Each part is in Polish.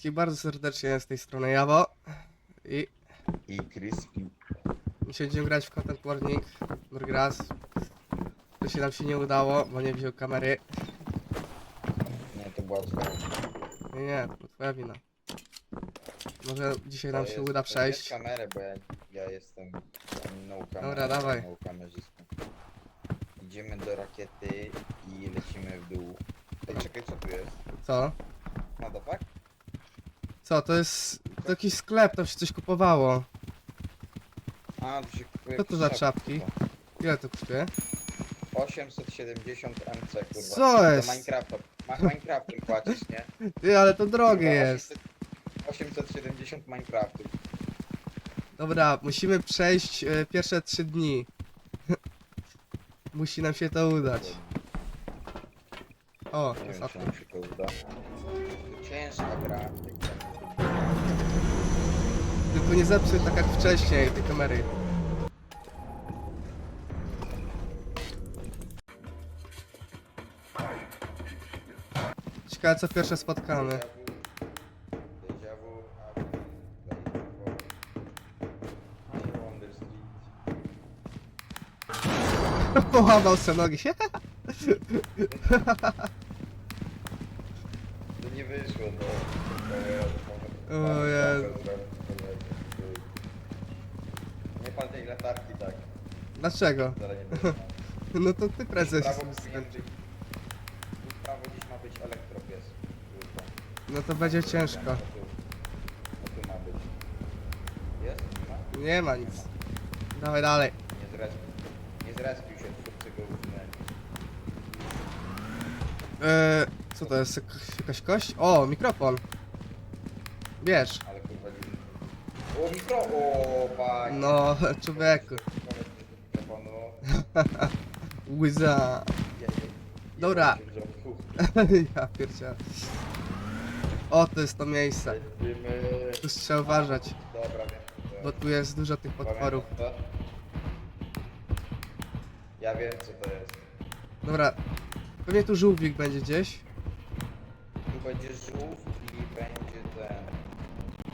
wszystkich bardzo serdecznie z tej strony Jawo i I Crispy. dzisiaj będziemy grać w Content Warning drugi raz. To się nam się nie udało, bo nie wziął kamery. Nie, to była twoja. Nie, nie, to twoja wina. Może dzisiaj nam się uda przejść. Kamerę, bo ja, ja jestem no kamerę, Dobra, dawaj. No kamerzystą. Idziemy do rakiety i lecimy w dół. Ej, czekaj, co tu jest? Co? Motherfuck? Co, to jest to jakiś sklep, tam się coś kupowało. A, tu się kupuje Co to za czapki? kurwa. Ile to kosztuje? 870 MC, kurwa. Co jest? Minecrafta. Ma Minecraftem płacisz, nie? Ty, ale to drogie Kurwa, jest. 800 870 Minecraftów. Dobra, musimy przejść e, pierwsze trzy dni. Musi nam się to udać. O, to Nie jest wiem, czy apka. nam się to uda. To ciężka gra. Nie zepsuj tak jak wcześniej tej kamery. Ciekawe co pierwsze spotkamy. Połamał se nogi. To nie wyszło, no. O Jezu. Nie pal tej latarki tak, Dlaczego? zaraz nie będzie. No to ty prezes. Prawo powinien być. Tu w prawo dziś ma być elektropies. Kurwa. No to będzie ciężko. Tu, tu ma być. Jest? Nie ma? Nie ma nic. Dawaj dalej. Nie zrespił. Nie zrespił się, twórcy go usunęli. Eee, co to jest? Jakaś- Jakaś kość? O, mikrofon. Wiesz. Mikro! O panie! No, człowieku. Mikrofonu. Łyza. Dobra. ja pierdzielę. O, to jest to miejsce. Tu trzeba uważać, Dobra, wiem. bo tu jest dużo tych potworów. Pamiętam to? Ja wiem co to jest. Dobra. Pewnie tu żółwik będzie gdzieś. Tu będzie żółw i będzie ten.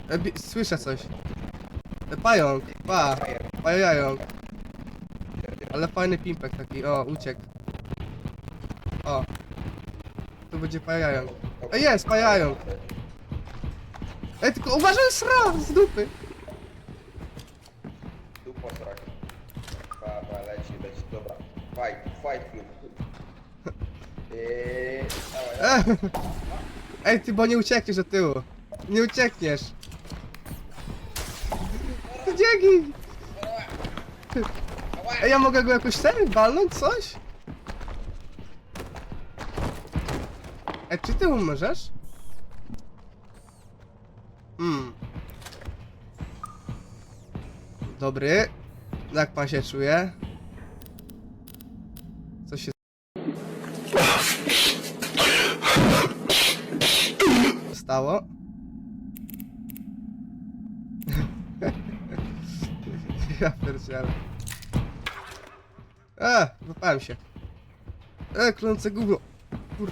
E, bi- słyszę coś. Pająk. Pa. Pajająk. Ale fajny pimpek taki. O, uciekł. O. Tu będzie pajająk. Ej, jest, pajająk. Ej, tylko uważaj, sra z dupy. Tu posrak. Pa, pa, leci, leci. Dobra. Fight, fight club. Eee, dawaj. Ej, ty, bo nie uciekniesz do tyłu. Nie uciekniesz. Ja mogę go jakoś ten walnąć coś? Ej, czy ty umrzesz? Hmm. Dobry. Jak pan się czuje? Co się stało? ja pierdzielę. E, wypałem się. E, klące Google. Kur...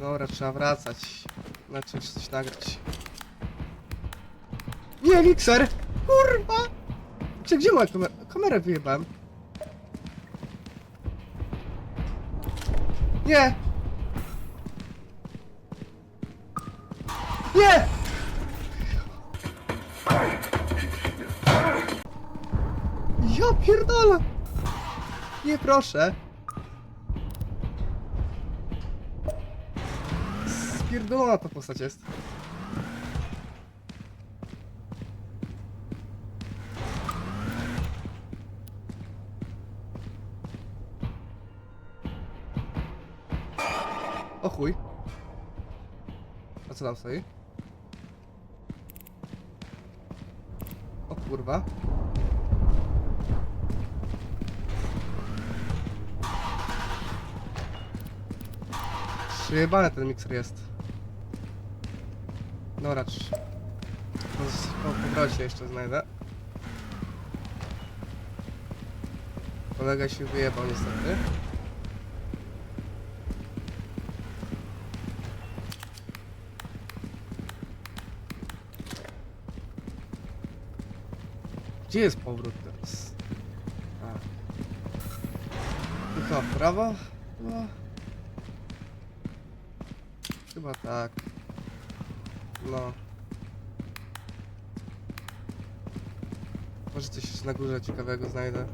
Dobra, trzeba wracać. Znaczy coś nagrać. Nie, mikser! Kurwa! Czy gdzie moja kamera? Kamerę wyjebałem. Nie! Nie! Ja pierdolę! Nie proszę. Spierdolona ta postać jest. O chuj. A co tam stoi? O kurwa. Przyjebany ten mikser jest. Dobra, trz- to z- po powrocie jeszcze znajdę. Kolega się wyjebał niestety. Gdzie jest powrót teraz? A. W prawo? No. Chyba tak. No. Może coś jeszcze na górze ciekawego znajdę.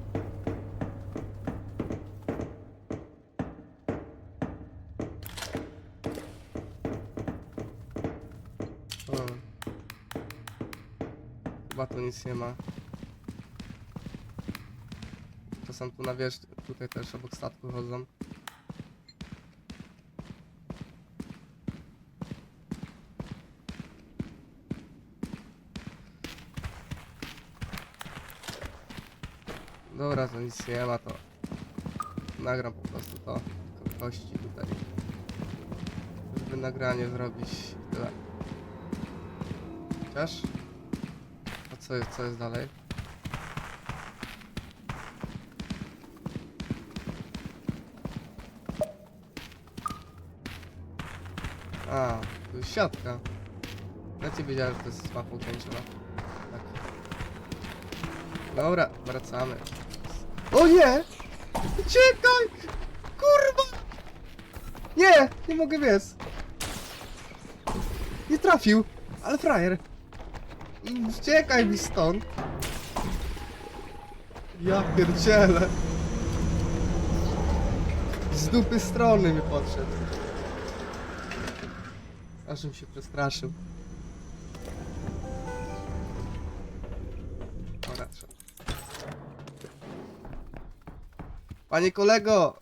O. Chyba tu nic nie ma. Czasem tu na wierzch, tutaj też obok statku chodzą. Dobra, to nic nie ma, to nagram po prostu to ko- kości tutaj. Żeby nagranie zrobić tyle. Chociaż? A co jest, co jest dalej? A, tu jest siatka. Ja ci wiedziałem, że to jest mapa ukończona. Tak. Dobra, wracamy. O nie! Uciekaj! Kurwa! Nie! Nie mogę biec! Nie trafił! Ale frajer! Uciekaj mi stąd! Ja pierdzielę! Z dupy strony mi podszedł. Ażem się przestraszył. Dobra, trzeba. Panie kolego!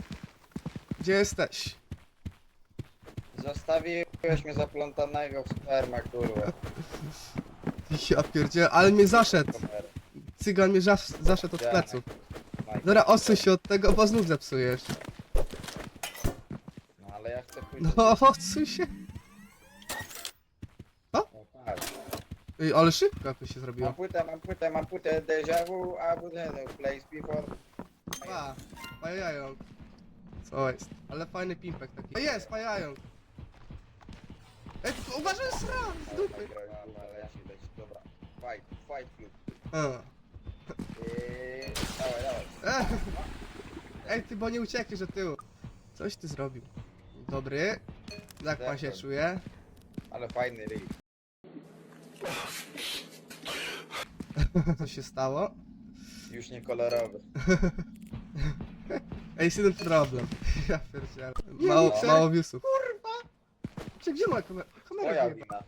Gdzie jesteś? Zostawiłeś mnie zaplątanego w sperma, kurwa. Ja pierdzielę, ale mnie zaszedł. Cygan mnie zas- zaszedł od pleców. Dobra, odsuń się od tego, bo znów zepsujesz. No ale ja chcę pójść. No, odsuń się. No, tak. Ej, ale szybko jak to się Mam zrobiło. płytę, mam płytę, mam płytę déjà vu, a no, place before. Pa, pajająk. Co jest? Ale fajny pimpek taki. O, jest, pajająk. Ej, tu- uważaj, sram, z dupy. Dobra, leci, leci, dobra. Fight, fight. A. Eee, dawaj, dawaj. Ech. Ej, ty, bo nie uciekniesz od tyłu. Coś ty zrobił. Dobry. Jak pan się czuje? Ale fajny ryj. Co się stało? Już nie kolorowy. Ej, jest jeden problem. Ja pierdzielę. Mało, Mikser? mało viewsów. Kurwa! Czy gdzie moja kamera? Moja Kamera wina.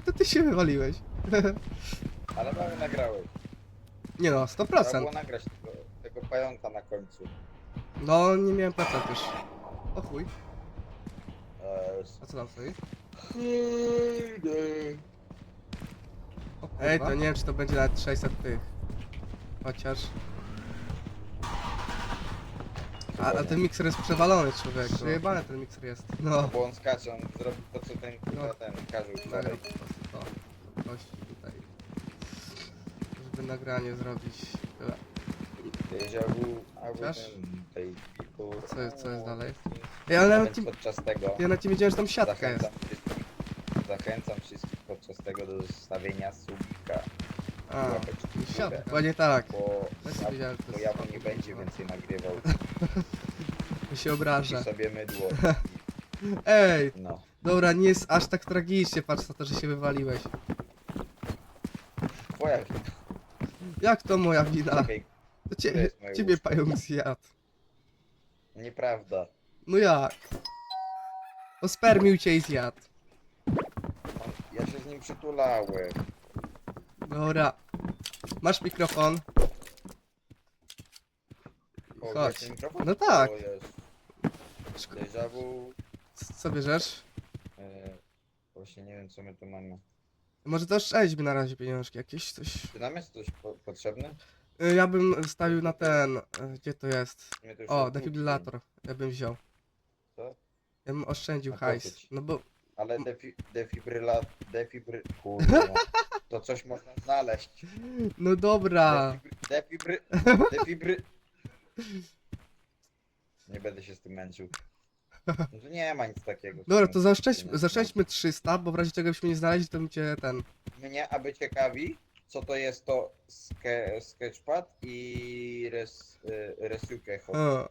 To ty się wywaliłeś. Ale mamy nagrałeś. Nie no, Trzeba 100%. było nagrać tego, tego pająka na końcu. No, nie miałem procent już. O chuj. Eee, A co tam stoi? O, Ej, to nie wiem, czy to będzie nawet 600 tych. Chociaż... A, a ten mikser jest przewalony, człowieku. Przejebany ten mikser jest. No. Bo on skacze, on zrobi to co ten kurwa No. ten każą Nagrał wczoraj. po prostu to. to Kości tutaj. Żeby nagranie zrobić. Tyle. Déjà vu, Chociaż? tej. Co jest- co jest dalej? Ej, ale nawet nie, podczas tego ja nawet nie wiedziałem, że tam siatka jest. zachęcam wszystkich, zachęcam wszystkich podczas tego do zostawienia subika. A, łapeczki siatka. Dokładnie tak. Bo, Ja wiedziałem, to bo jest ja nie będzie więcej nagrywał. To się I obraża. sobie mydło. Ej, No. dobra, nie jest aż tak tragicznie, patrz na to, że się wywaliłeś. Twoja wina. Jak to moja wina? Czekaj, To to ciebie, jest moje ciebie łóżko. pająk zjadł. nieprawda. No jak? Ospermił cię i zjadł. On, ja się z nim przytulałem. Dobra. Masz mikrofon. O, Chodź. weź ten mikrofon? No tak. O, jest. Szko- Déjà vu. C- Co bierzesz? E, właśnie nie wiem co my tu mamy. Może to szczęśćmy na razie pieniążki jakieś, coś. Czy nam jest coś po, potrzebne? Y, Ja bym stawił na ten. y, Gdzie to jest? My tu już O, jest defibrylator. Ja bym wziął. Co? Ja bym oszczędził A po co hajs. ci? No bo. Ale defi, defibrylator... Defibry... Kurwa. To coś można znaleźć. No dobra. Defibry... Defibry... Defibry... Nie będę się z tym męczył. No nie ma nic takiego. Dobra, to zaszczędź, Nie. zaszczędźmy 300, bo w razie czego byśmy nie znaleźli, to bym cię ten... Mnie, aby ciekawi, co to jest to ske, sketchpad i res, y, resuke hop. O,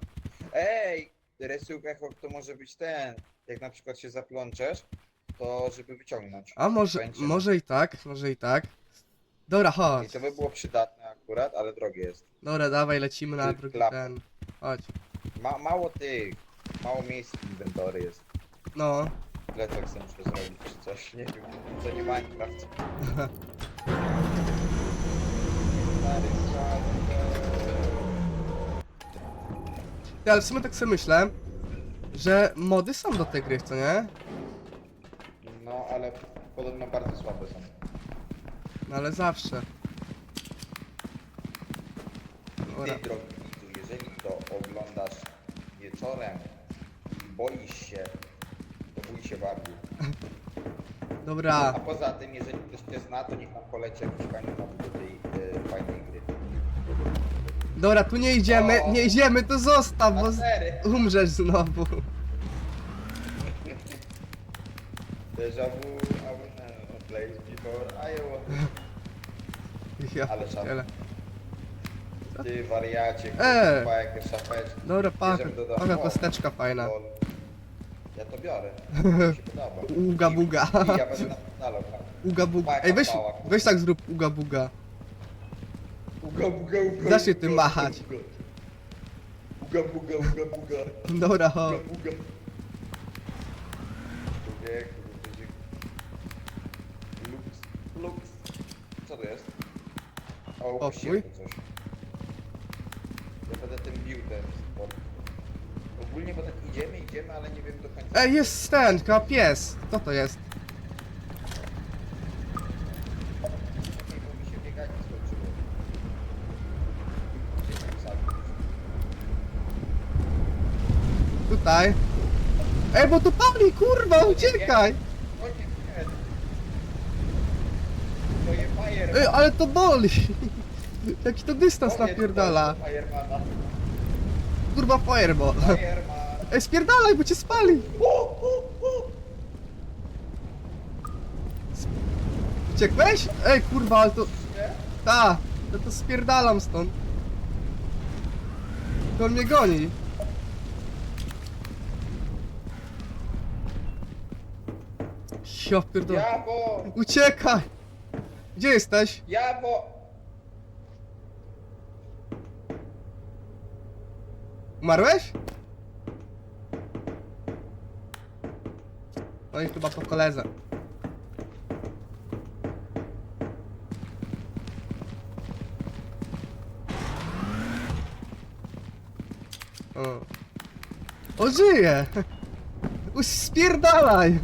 Ej, resuke hop to może być ten. Jak na przykład się zaplączesz, to żeby wyciągnąć. a może, Będzie. może i tak, może i tak. Dobra, I chodź. to by było przydatne akurat, ale drogie jest. Dobra, dawaj, lecimy na Ty drugi klap. ten. Chodź. Ma, mało tych, mało miejsc w inwentory jest. No. Plecak sobie muszę zrobić czy coś, nie wiem, co nie Minecraft. Stary Ty, ale w sumie tak sobie myślę, że mody są do tej gry, co nie? No, ale podobno bardzo słabe są. No ale zawsze. Dobra. Ty, drogi widzu, jeżeli to oglądasz wieczorem i boisz się, to bój się bardziej. A Dobra. poza tym, jeżeli ktoś cię zna, to niech nam poleci jakiś fajny mod do tej e, fajnej gry. Dobra, tu nie idziemy, O. nie idziemy, to zostaw, bo z- umrzesz znowu. Deja vu, I play before I. Ja Ale pierdzielę. Ty wariacie, E. kurwa, jakie szafeczki. Dobra, paka, Bierzemy do domu. paka O. kosteczka fajna. Lol. Ja to biorę. Mi się podoba. Uga buga. I, ja będę tak. Uga buga. Ej, weź, weź tak zrób uga buga. Uga, buga, uga, Zacznij uga, tym uga, machać. Uga, uga, buga, uga, buga. Dobra, Uga, chodź. buga. Człowieku, to będzie... Lux, lux. Co to jest? O, O, upuściłem coś. Ja będę tym bił ten sport. Ogólnie, bo tak idziemy, idziemy, ale nie wiem do końca. Ej, jest ten, chyba pies. Co to jest? Okej, bo mi się bieganie skończyło. Gdzie tam zabić? Tutaj. Ej, bo tu pali, kurwa, uciekaj! O nie, nie. To je. Ej, ale to boli! Jaki to dystans napierdala. Kurwa, fireball. Fireman. Ej, spierdalaj, bo cię spali! Uciekłeś? Ej, kurwa, ale to... Ta! Ja to spierdalam stąd. To on mnie goni. Ja pierdolę. Jabo! Uciekaj! Gdzie jesteś? Jabo! Umarłeś? No i chyba po koledze. O. O, żyje! Uś, spierdalaj!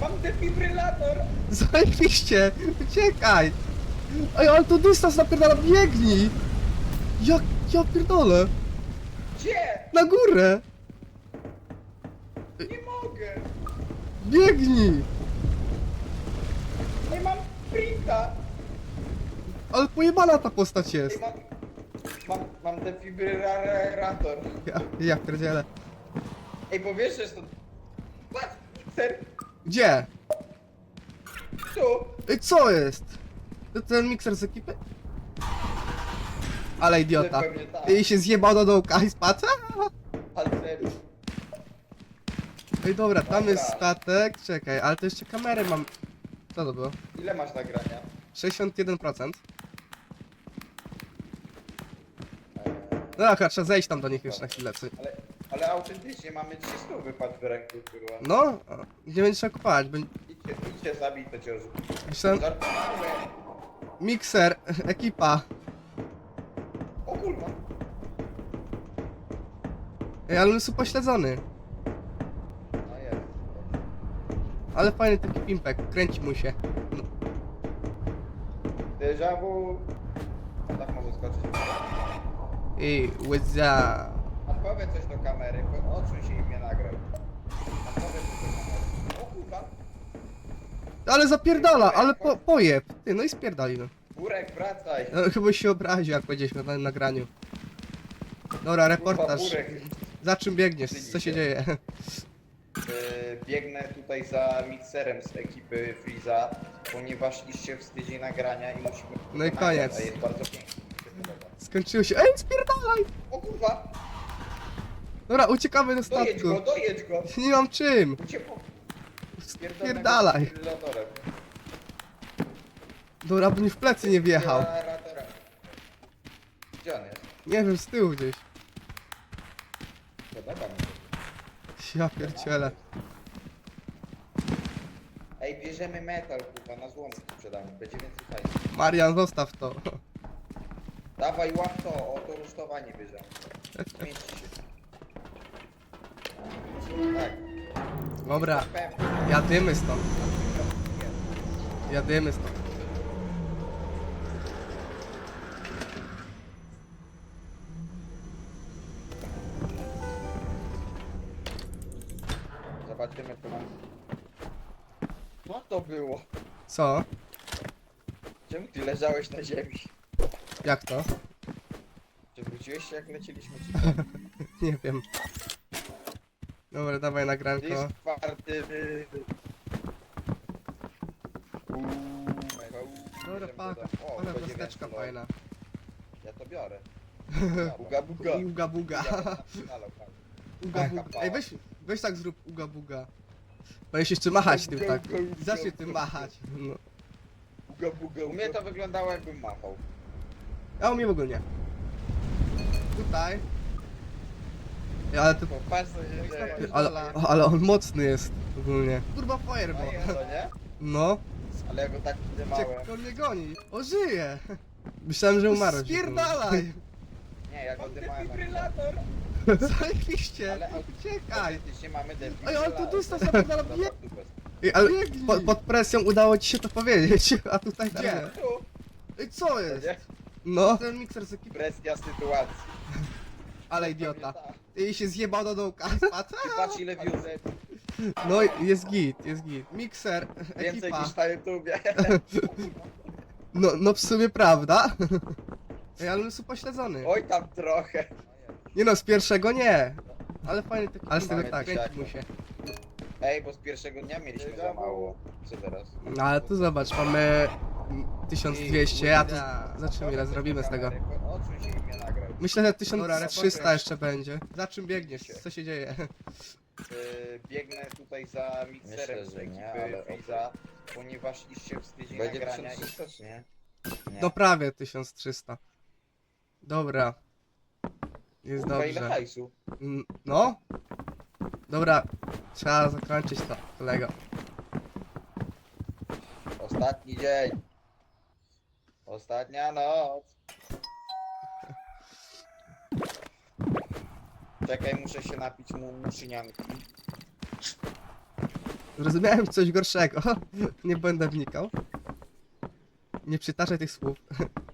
Mam defibrylator! Zajebiście! Uciekaj! Ej, ale to dystans napierdala, biegnij! Jak, ja pierdolę! Gdzie? Na górę! Nie mogę! Biegnij! Nie mam printa! Ale pojebana ta postać jest! mam... Mam, mam defibrylator. Ja, ja pierdzielę. Ej, bo wiesz, że jest to... Patrz, mikser! Gdzie? Tu! Ej, co jest? To ten mikser z ekipy? Ale idiota. Pewnie tak. I się zjebał do dołka i spadł. Pancerz. Ej, dobra, tam Dobra. jest statek. Czekaj, ale to jeszcze kamerę mam. Co to było? Ile masz nagrania? 61%. Eee, No dobra, trzeba zejść tam do nich już na chwilę. Co? ale, ale autentycznie mamy 300 wypadł w ręku, kurwa. No, o, nie będzie trzeba kupować. Będzie... Idźcie, idźcie zabić to cię Myślałem, Żartowałem. mikser, ekipa. O kurwa. Ej, ale jest upośledzony. No jest. Ale fajny taki pimpek, kręci mu się. No. Déjà vu. A tak może skoczyć. I łyza. A powiedz coś do kamery, bo odsuń się i mnie nagrał. A powiedz coś do kamery. O kurwa. Ale zapierdala, ale po, pojeb. Ty, no i spierdali no. Burek, wracaj. no chyba się obraził, jak powiedzieliśmy na nagraniu. Dobra, reportaż. Kurwa, Burek. Za czym biegniesz? Co się dzieje? Yy, Biegnę tutaj za mikserem z ekipy Freeza, ponieważ iż się wstydzi nagrania i musimy... No i koniec. A jest bardzo mi się podoba. Skończyło się. Ej, spierdalaj! O kurwa! Dobra, uciekamy do Dojedź go, dojedź go! Nie mam czym. Uciekło! Spierdalaj. Dobra, by mi w plecy nie wjechał. Gdzie on jest? Nie wiem, z tyłu gdzieś. Się. Ja pierdzielę. Ej, bierzemy metal, kurwa, na złomki sprzedamy. Będzie więcej hajsu. Marian, zostaw to. Dawaj, łap to, o to rusztowanie bierzemy. Zmieści się. Tak. Dobra, jadymy stąd. Jadymy stąd. Co? Czemu ty leżałeś na ziemi? Jak to? Czy wróciłeś się jak lecieliśmy? Nie wiem. Dobra, dawaj nagranko. Mega, uuu. Dobra, Bierzemy pak, to tam. O, ale więcej, fajna. Ja to biorę. Uga buga. Uga buga. Halo, halo. Uga Taka buga. pała. Ej, weź, weź tak zrób uga buga. Będziesz jeszcze machać tym tak. Zacznij tym machać. No. Uga buga. U mnie to wyglądało jakbym machał. A u mnie w ogóle nie. Tutaj. Ej, Ale to... Popatrz co się dzieje. Ale, ale on mocny jest ogólnie. Kurwa No fireball. jest to, nie? No. Ale ja go tak trzymałem. Czek, on mnie goni. O, żyje. Myślałem, że umarł. Spierdalaj. Nie, ja go dymałem. Zajebiście. Ale Uciekaj. autentycznie mamy. Ej, ale tu dystanс naprawdę Dobra, bije. tu bez- Ej, ale pod, pod presją udało ci się to powiedzieć, a tutaj Gdzie? gdzie? Tu. Ej, co jest? Nie? No. Ten mikser z ekipy. Presja sytuacji. Ale idiota. I się zjebał do dołka. Spadł. Ty patrz ile views. No jest git, jest git. Mikser, Więcej ekipa. niż na YouTubie. No, no w sumie prawda. Ej, ale jest upośledzony. Oj tam trochę. Nie no, z pierwszego nie. Ale fajny taki. Ale z tego Mamy tak, kręci mu się. Ej, bo z pierwszego dnia mieliśmy za mało. Co teraz? No ale tu zobacz, mamy 1200, a tu zobaczymy ile zrobimy z tego. Się nagrał. Myślę, że 1300 jeszcze będzie. Za czym biegniesz? Co się dzieje? Yy, Biegnę tutaj za mikserem Myślę, z że ekipy nie, ale Freeza, ponieważ iż się wstydzi Będzie nagrania i... 1300 czy nie? Nie. No prawie 1300. Dobra. Jest ile dobrze. hajsu? Mm, No? Dobra, trzeba zakończyć to, kolego. Ostatni dzień. Ostatnia noc. Czekaj, muszę się napić mu muszynianki. Zrozumiałem coś gorszego. Nie będę wnikał. Nie przytaczaj tych słów.